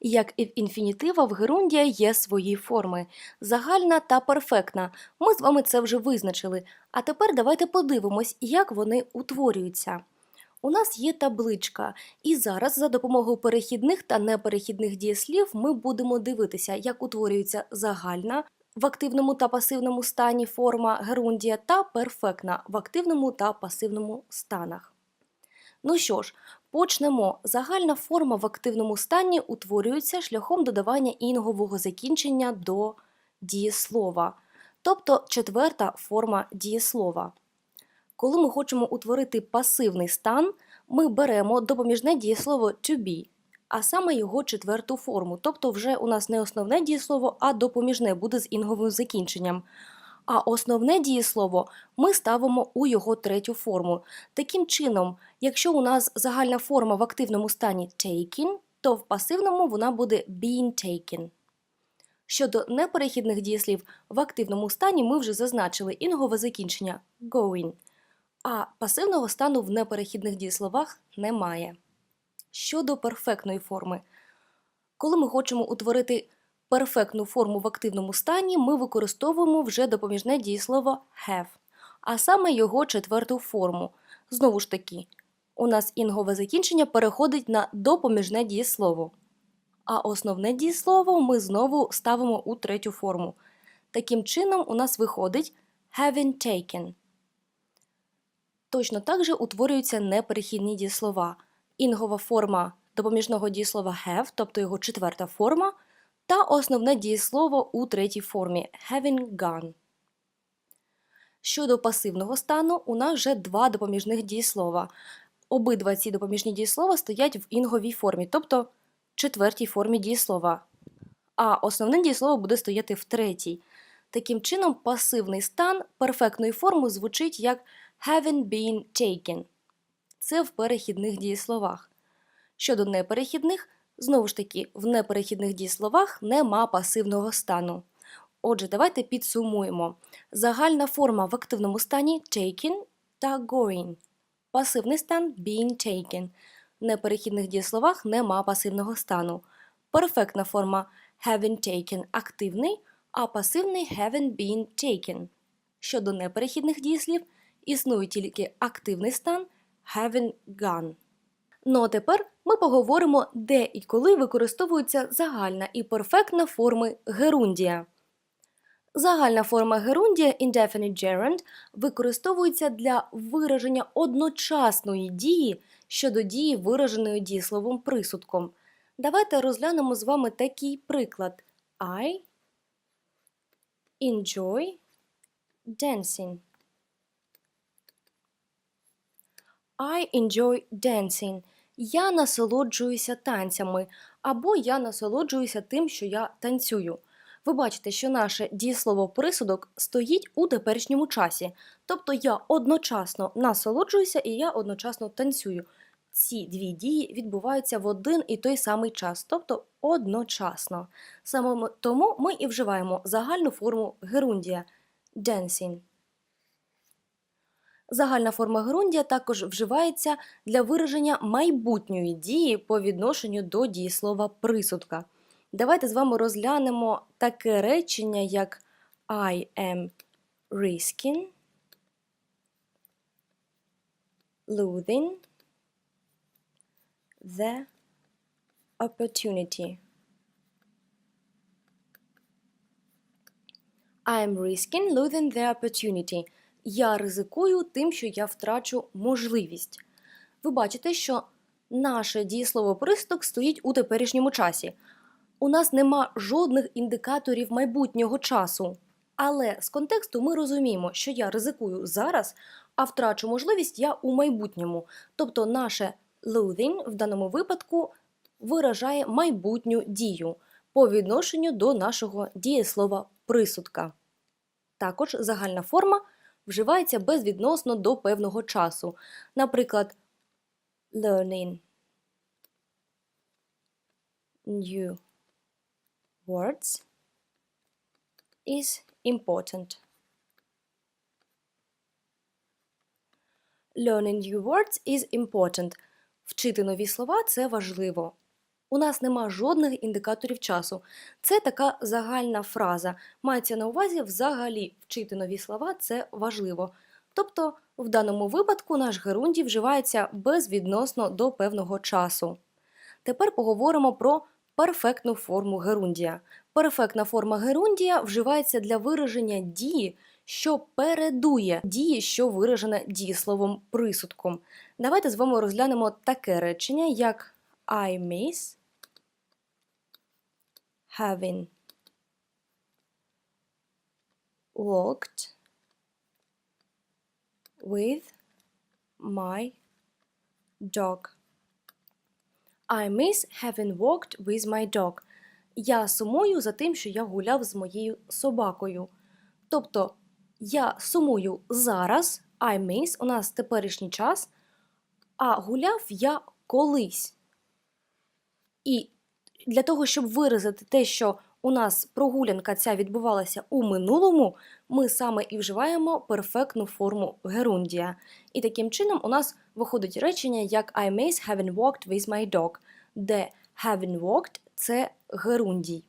Як і в інфінітива, в герундія є свої форми загальна та перфектна. Ми з вами це вже визначили. А тепер давайте подивимось, як вони утворюються. У нас є табличка, і зараз за допомогою перехідних та неперехідних дієслів ми будемо дивитися, як утворюється загальна в активному та пасивному стані форма герундія та перфектна в активному та пасивному станах. Ну що ж, почнемо. Загальна форма в активному стані утворюється шляхом додавання інгового закінчення до дієслова, тобто четверта форма дієслова. Коли ми хочемо утворити пасивний стан, ми беремо допоміжне дієслово to be, а саме його четверту форму. Тобто вже у нас не основне дієслово, а допоміжне буде з інговим закінченням. А основне дієслово ми ставимо у його третю форму. Таким чином, якщо у нас загальна форма в активному стані taken, то в пасивному вона буде been taken. Щодо неперехідних дієслів, в активному стані ми вже зазначили інгове закінчення going, а пасивного стану в неперехідних дієсловах немає. Щодо перфектної форми, коли ми хочемо утворити перфектну форму в активному стані, ми використовуємо вже допоміжне дієслово have, а саме його четверту форму. Знову ж таки, у нас інгове закінчення переходить на допоміжне дієслово. А основне дієслово ми знову ставимо у третю форму. Таким чином, у нас виходить having taken. Точно так же утворюються неперехідні дієслова. Інгова форма допоміжного дієслова have, тобто його четверта форма, та основне дієслово у третій формі having gone. Щодо пасивного стану, у нас вже два допоміжних дієслова. Обидва ці допоміжні дієслова стоять в інговій формі, тобто четвертій формі дієслова. А основне дієслово буде стояти в третій. Таким чином, пасивний стан перфектної форми звучить як having been taken. Це в перехідних дієсловах. Щодо неперехідних, знову ж таки, в неперехідних дієсловах нема пасивного стану. Отже, давайте підсумуємо. Загальна форма в активному стані taken та going. Пасивний стан being taken. В неперехідних дієсловах нема пасивного стану. Перфектна форма having taken активний, а пасивний haven't been taken. Щодо неперехідних дієслів, існує тільки активний стан haven't gone. Ну а тепер ми поговоримо, де і коли використовуються загальна і перфектна форми герундія. Загальна форма герундія indefinite gerund використовується для вираження одночасної дії щодо дії, вираженої дієсловом присудком. Давайте розглянемо з вами такий приклад. I enjoy dancing. I enjoy dancing. Я насолоджуюся танцями, або я насолоджуюся тим, що я танцюю. Ви бачите, що наше дієслово присудок стоїть у теперішньому часі. Тобто я одночасно насолоджуюся і я одночасно танцюю. Ці дві дії відбуваються в один і той самий час, тобто одночасно. Саме тому ми і вживаємо загальну форму герундія dancing. Загальна форма герундія також вживається для вираження майбутньої дії по відношенню до дієслова присудка. Давайте з вами розглянемо таке речення, як I am risking, losing the opportunity. I am risking losing the opportunity. Я ризикую тим, що я втрачу можливість. Ви бачите, що наше дієслово присток стоїть у теперішньому часі. У нас нема жодних індикаторів майбутнього часу. Але з контексту ми розуміємо, що я ризикую зараз, а втрачу можливість я у майбутньому. Тобто наше losing в даному випадку виражає майбутню дію по відношенню до нашого дієслова присудка. Також загальна форма вживається безвідносно до певного часу. Наприклад, learning new words is important. Learning new words is important. Вчити нові слова це важливо. У нас нема жодних індикаторів часу. Це така загальна фраза. Мається на увазі взагалі вчити нові слова це важливо. Тобто, в даному випадку наш герундій вживається безвідносно до певного часу. Тепер поговоримо про перфектну форму герундія. Перфектна форма герундія вживається для вираження дії, що передує дії, що виражена дієсловом присудком. Давайте з вами розглянемо таке речення, як I miss having walked with my dog. I miss having walked with my dog. Я сумую за тим, що я гуляв з моєю собакою. Тобто, я сумую зараз, I miss, у нас теперішній час, а гуляв я колись. І для того, щоб виразити те, що у нас прогулянка ця відбувалася у минулому, ми саме і вживаємо перфектну форму герундія. І таким чином у нас виходить речення як I miss having walked with my dog, де having walked – це герундій.